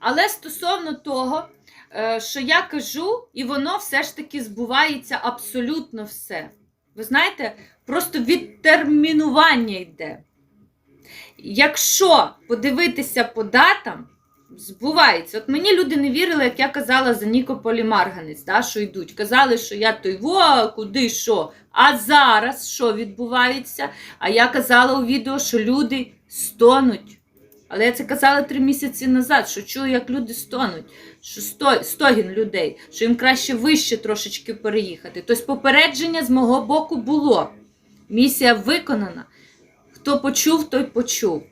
Але стосовно того, е, що я кажу, і воно все ж таки збувається абсолютно все. Ви знаєте, просто відтермінування йде. Якщо подивитися по датам, збувається. От мені люди не вірили, як я казала за Нікополі Марганець, да, що йдуть. Казали, що я той во, куди що. А зараз що відбувається? А я казала у відео, що люди стонуть. Але я це казала три місяці назад, що чую, як люди стонуть, що сто, стогін людей, що їм краще вище трошечки переїхати. Тобто попередження з мого боку було. Місія виконана. Хто почув, той почув.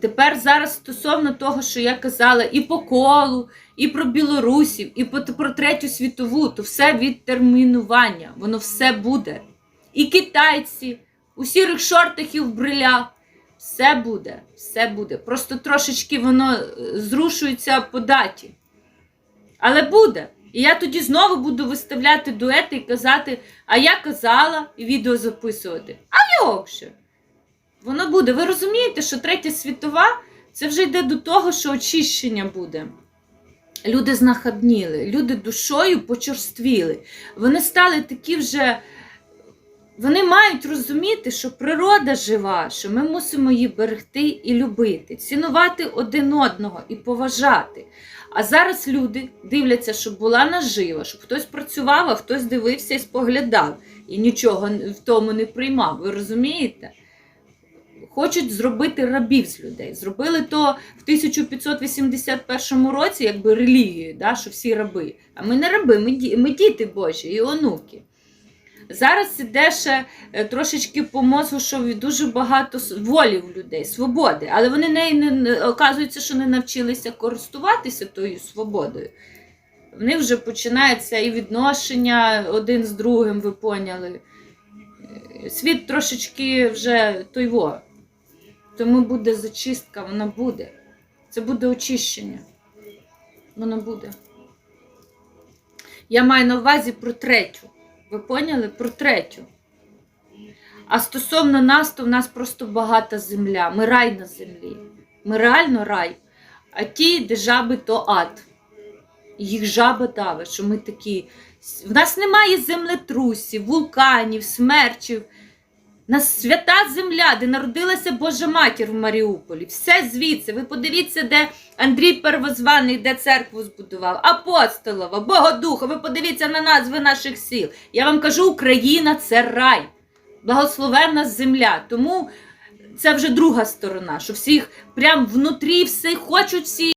Тепер зараз стосовно того, що я казала і по колу, і про білорусів, і про третю світову, то все відтермінування, воно все буде. І китайці, у сірих шортах і в брилях. Все буде, все буде. Просто трошечки воно е, зрушується по даті. Але буде. І я тоді знову буду виставляти дуети і казати, а я казала, і відео записувати. А як же? Воно буде. Ви розумієте, що третя світова це вже йде до того, що очищення буде. Люди знахабніли, люди душою почорствіли. Вони стали такі вже. Вони мають розуміти, що природа жива, що ми мусимо її берегти і любити, цінувати один одного і поважати. А зараз люди дивляться, щоб була нажива, щоб хтось працював, а хтось дивився і споглядав, і нічого в тому не приймав. Ви розумієте? Хочуть зробити рабів з людей. Зробили то в 1581 році, якби релігією, да, що всі раби. А ми не раби, ми діти Божі і онуки. Зараз іде ще е, трошечки по мозку, що дуже багато волі в людей, свободи. Але вони неї не, оказується, що не навчилися користуватися тою свободою. В них вже починається і відношення один з другим, ви поняли. Е, Світ трошечки вже той во. Тому буде зачистка, вона буде. Це буде очищення. Воно буде. Я маю на увазі про третю. Ви поняли? Про третю. А стосовно нас, то в нас просто багата земля. Ми рай на землі. Ми реально рай. А ті, де жаби, то ад. Їх жаба давить, що ми такі. В нас немає землетрусів, вулканів, смерчів. Нас свята земля, де народилася Божа матір в Маріуполі. Все звідси. Ви подивіться, де Андрій Первозваний, де церкву збудував, Апостолова, Богодуха. Ви подивіться на назви наших сіл. Я вам кажу, Україна це рай, благословенна земля. Тому це вже друга сторона, що всіх прям внутрі все хочуть всі.